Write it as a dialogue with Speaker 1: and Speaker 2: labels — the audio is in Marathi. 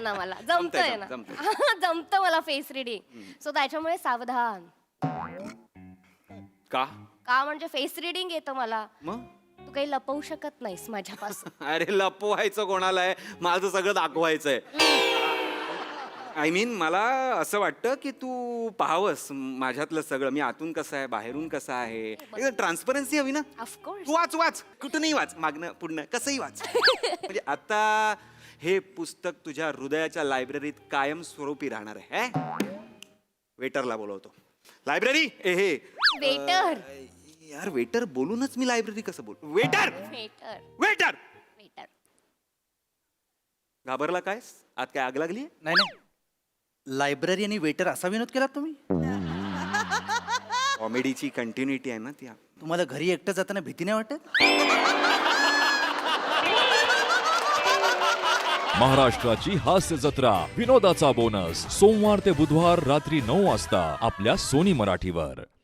Speaker 1: जमतंय ना मला जमतंय ना. जमतं मला फेस रिडिंग सो त्याच्यामुळे सावधान.
Speaker 2: का?
Speaker 1: का म्हणजे फेस रिडिंग येतं मला.
Speaker 2: मग?
Speaker 1: तू काही लपवू शकत नाहीस माझ्यापासून.
Speaker 2: अरे लपवायचं कोणाला आहे माझं सगळं दाखवायचंय. आय मीन मला असं वाटतं की तू पाहावंस माझ्यातलं सगळं. मी आतून कसं आहे बाहेरून कसं आहे? ट्रान्सपरन्सी हवी ना? तू वाच वाच. कुठूनही वाच. मागणं पुढणं कसंही वाच. म्हणजे आता हे पुस्तक तुझ्या हृदयाच्या लायब्ररीत कायम स्वरूपी राहणार आहे हे? वेटरला बोलवतो. लायब्ररी? ए हे.
Speaker 1: वेटर.
Speaker 2: यार वेटर बोलूनच मी लायब्ररी कसं बोल? वेटर!
Speaker 1: वेटर.
Speaker 2: वेटर!
Speaker 1: वेटर.
Speaker 2: घाबरला काय? आत काय आग लागली
Speaker 3: नाही नाही. लायब्ररी आणि वेटर असा विनोद केलात तुम्ही?
Speaker 2: कॉमेडीची कंटिन्युटी आहे ना ती.
Speaker 3: तुम्हाला घरी एकटं जाताना भीती नाही वाटत?
Speaker 4: महाराष्ट्राची हास्य जत्रा. विनोदाचा बोनस. सोमवार ते बुधवार रात्री नऊ वाजता आपल्या सोनी मराठीवर.